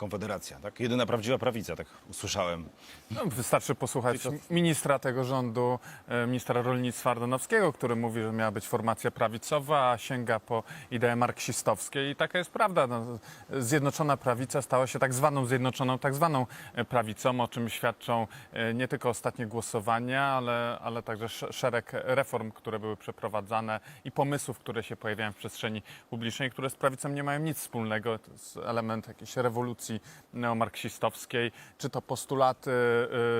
Konfederacja, tak? Jedyna prawdziwa prawica, tak usłyszałem. No, wystarczy posłuchać ministra tego rządu, e, ministra rolnictwa Ardanowskiego, który mówi, że miała być formacja prawicowa, a sięga po idee marksistowskie i taka jest prawda. No, zjednoczona prawica stała się tak zwaną zjednoczoną tak zwaną e, prawicą, o czym świadczą e, nie tylko ostatnie głosowania, ale, ale także sz- szereg reform, które były przeprowadzane i pomysłów, które się pojawiają w przestrzeni publicznej, które z prawicą nie mają nic wspólnego. To jest element jakiejś rewolucji neomarksistowskiej, czy to postulaty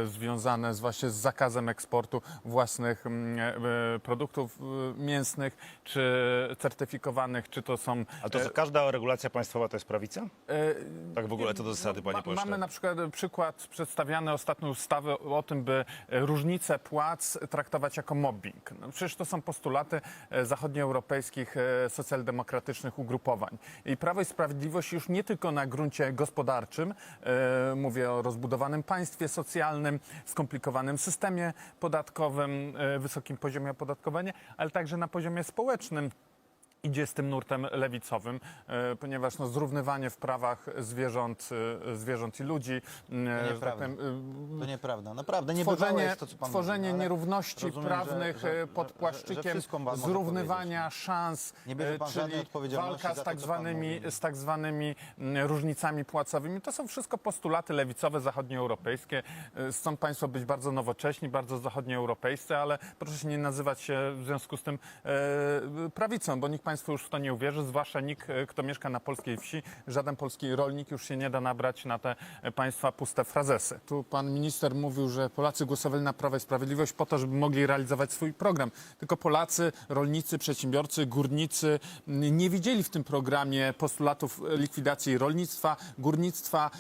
y, związane z właśnie z zakazem eksportu własnych mm, e, produktów y, mięsnych, czy certyfikowanych, czy to są... A to co, każda regulacja państwowa to jest prawica? e, Tak w ogóle to do zasady, panie pośle. Mamy na przykład przykład przedstawiany ostatnio ustawy o tym, by e, różnice płac traktować jako mobbing. No przecież to są postulaty e, zachodnioeuropejskich e, socjaldemokratycznych ugrupowań. I Prawo i Sprawiedliwość już nie tylko na gruncie gospodarczym, e, mówię o rozbudowanym państwie socjalnym, skomplikowanym systemie podatkowym, e, wysokim poziomie opodatkowania, ale także na poziomie społecznym idzie z tym nurtem lewicowym, e, ponieważ no, zrównywanie w prawach zwierząt, e, zwierząt i ludzi, e, że tak nieprawda. powiem, To nieprawda. Naprawdę nie tworzenie, to, co pan tworzenie mówi, ale nierówności rozumiem, prawnych że- że- pod że- że płaszczykiem może zrównywania szans, Nie bierze pan czyli walka za z to, tak zwanymi, z tak zwanymi różnicami płacowymi. To są wszystko postulaty lewicowe, zachodnioeuropejskie. Chcą państwo być bardzo nowocześni, bardzo zachodnioeuropejscy, ale proszę się nie nazywać się w związku z tym prawicą, bo nikt państwu już w to nie uwierzy, zwłaszcza nikt, e, kto mieszka na polskiej wsi. Żaden polski rolnik już się nie da nabrać na te e, państwa puste frazesy. Tu pan minister mówił, że Polacy głosowali na Prawo i Sprawiedliwość po to, żeby mogli realizować swój program. Tylko Polacy, rolnicy, przedsiębiorcy, górnicy m, nie widzieli w tym programie postulatów e, likwidacji rolnictwa, górnictwa,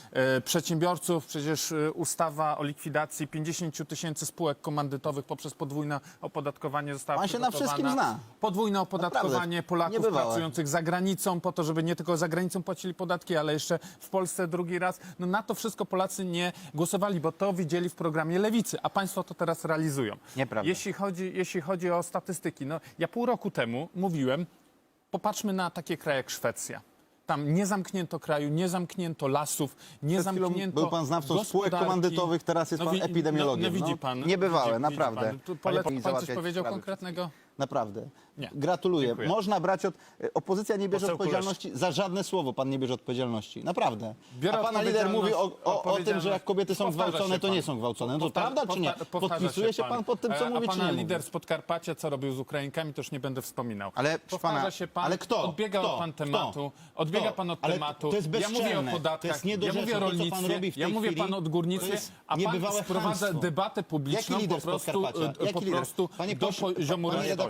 przedsiębiorców. Przecież ustawa o likwidacji 50 tysięcy spółek komandytowych poprzez podwójne opodatkowanie została Pan się na wszystkim zna. Podwójne opodatkowanie Naprawdę, Polaków niebywałe. pracujących za granicą po to, żeby nie tylko za granicą płacili podatki, ale jeszcze w Polsce drugi raz. No na to wszystko Polacy nie głosowali, bo to widzieli w programie Lewicy, a państwo to teraz realizują. Nieprawda. Jeśli chodzi, jeśli chodzi o statystyki, no ja pół roku temu mówiłem, popatrzmy na takie kraje jak Szwecja. Tam nie zamknięto kraju, nie zamknięto lasów, nie Przed chwilą zamknięto był pan znawcą spółek gospodarki. komandytowych, teraz jest pan wi- epidemiologiem. No, no widzi No, pan. niebywałe, widzi- widzi naprawdę. Pan, Tu Ale pole, pan pan coś załatwiać powiedział sprawy. konkretnego? Naprawdę. Nie. Gratuluję. Dziękuję. Można brać od... e, Opozycja nie bierze Poseł Kulesz. odpowiedzialności za żadne słowo. Pan nie bierze odpowiedzialności. Naprawdę. Biorę A pana lider mówi o, o, o tym, że jak kobiety są Powtarza gwałcone, się to pan. nie są gwałcone. No to Powtar- prawda czy nie? powtarza Podpisuje się pan pod tym, co A- mówi, A czy pana nie lider mówi? z Podkarpacia, co robił z Ukrainkami, to już nie będę wspominał. Ale, proszę Powtarza pana, się pan, ale kto? odbiega Kto? od pan Kto? tematu, odbiega Kto? pan od Ale tematu. to jest ja mówię o podatkach, To jest ja niedorzeczne. mówię o To, co pan rolnictwie, robi w ja tej mówię chwili, pan o to górnictwie, jest a pan niebywałe sprowadza chamstwo. debatę publiczną Jaki lider po z prostu, Podkarpacia? e, Jaki po lider? prostu Panie do pośle, poziomu panie redaktorze.